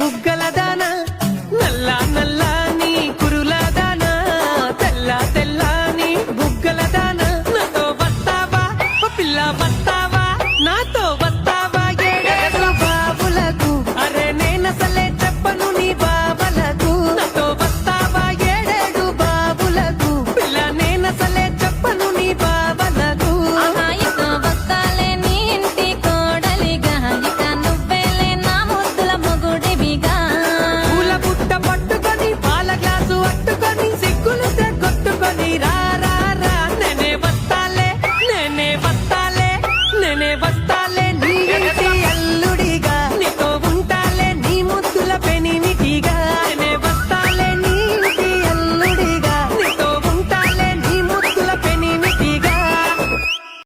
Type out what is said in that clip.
బుగ్గల దాన నల్లా నల్లా నీ కురుల దాన తెల్ల తెల్ల నీ బుగ్గల దాన. నాతో వస్తావా? పిల్ల వస్తా